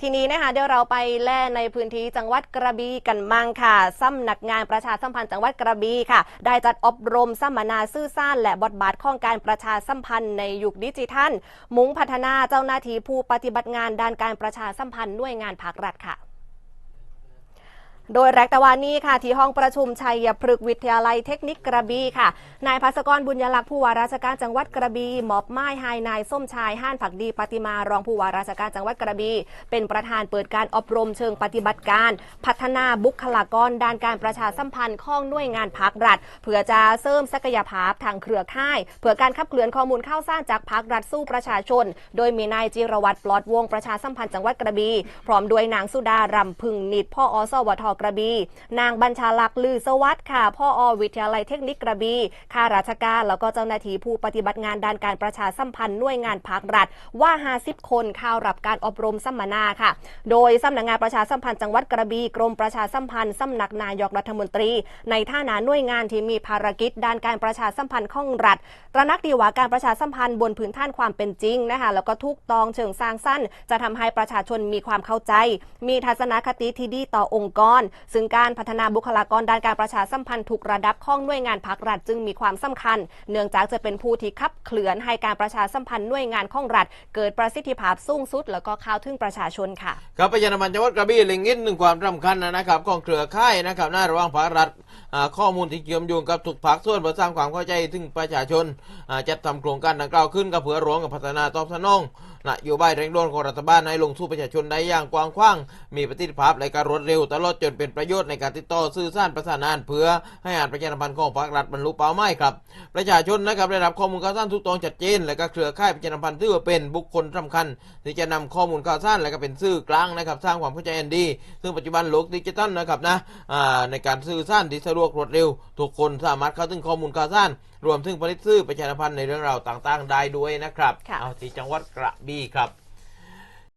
ทีนี้นะคะเดี๋ยวเราไปแล่ในพื้นที่จังหวัดกระบี่กันมั่งค่ะสำนักงานประชาสัมพันธ์จังหวัดกระบี่ค่ะ ได้จัดอบรมสัมมนาซื่อซ่านและบทบาทของการประชาสัมพันธ์ในยุคดิจิทัล มุ่งพัฒนาเจ้าหน้าที่ผู้ปฏิบัติงานด้านการประชาสัมพันธ์ด้วยงานภาครัฐค่ะ โดยแรกตะวันนี้ค่ะ ที่ห้องประชุมชัยพฤกษ์วิทยาลัยเทคนิคกระบี่ค่ะ นายภัสกรบุญยลักษณ์ผู้ว่าราชการจังหวัดกระบี่มอบไม้ให้นายส้มชายห้านผักดีปฏิมารองผู้ว่าราชการจังหวัดกระบี่เป็นประธานเปิดการอบรมเชิงปฏิบัติการ พัฒนาบุคลากรด้านการประชาสัมพันธ์ข้องหน่วยงานภาครัฐ เพื่อจะเสริมศักยภาพทางเครือข่าย เพื่อการขับเคลื่อนข้อมูลข่าวสารจากภาครัฐสู่ประชาชน โดยมีนายจิรวัตรปลอดวงประชาสัมพันธ์จังหวัดกระบี่พร้อมด้วยนางสุดารำพึงนิดพ่ออสวทกระบี่นางบัญชาลักษ์ลือสวัสดิ์ค่ะพ่ออวิทยาลัยเทคนิคกระบี่ข้าราชการแล้วก็เจ้าหน้าที่ผู้ปฏิบัติงานด้านการประชาสัมพันธ์หน่วยงานภาครัฐว่า 50 คนเข้ารับการอบรมสัมมนาค่ะ โดยสำนักงานประชาสัมพันธ์จังหวัดกระบี่กรมประชาสัมพันธ์สำนักนายกรัฐมนตรี ในท่านาหน่วยงานที่มีภารกิจด้านการประชาสัมพันธ์ของรัฐ ตระนักดีว่าการประชาสัมพันธ์บนพื้นฐานความเป็นจริงนะคะแล้วก็ทุกตองเชิงสร้างสั้น จะทำให้ประชาชนมีความเข้าใจ มีทัศนคติที่ดีต่อองค์กรซึ่งการพัฒนาบุคลากรด้านการประชาสัมพันธ์ทุกระดับของหน่วยงานภาครัฐจึงมีความสำคัญ เนื่องจากจะเป็นผู้ที่ขับเคลื่อนให้การประชาสัมพันธ์หน่วยงานของรัฐ เกิดประสิทธิภาพสูงสุด แล้วก็เข้าถึงประชาชนค่ะครับพยานมันจังหวัดกระบี่เล็งเห็นถึงความสำคัญนะครับของเครือข่ายนะครับหน้าระว่างภาครัฐ ข้อมูลที่เกี่ยวโยงกับทุกภาคส่วนเพื่อสร้างความเข้าใจถึงประชาชนจัดทำโครงการดังกล่าวขึ้นกับเพื่อร้องกับพัฒนาตอบสนองนโยบายเร่งด่วนของรัฐบาลให้ลงสู่ประชาชนได้อย่างกว้างขวางมีประสิทธิภาพและการรวดเร็วตลอดจนเป็นประโยชน์ในการติดต่อสื่อสารประสานงานเพื่อให้อ่านประชาพันธ์ของภาครัฐบรรลุเป้าหมายครับ ประชาชนนะครับได้รับข้อมูลข่าวสารทุกตรงชัดเจน และก็เครือข่ายประชาพันธ์ถือว่าเป็นบุคคลสำคัญ ที่จะนำข้อมูลข่าวสารและก็เป็นสื่อกลางนะครับสร้างความเข้าใจอันดี ซึ่งปัจจุบันโลกดิจิทัลนะครับนะในการสื่อสารที่สะดวกรวดเร็ว ทุกคนสามารถเข้าถึงข้อมูลข่าวสารรวมถึงผลิตสื่อประชาสัมพันธ์ในเรื่องราวต่างๆ ได้ด้วยนะครับค่ะเอาที่จังหวัดกระบี่ครับ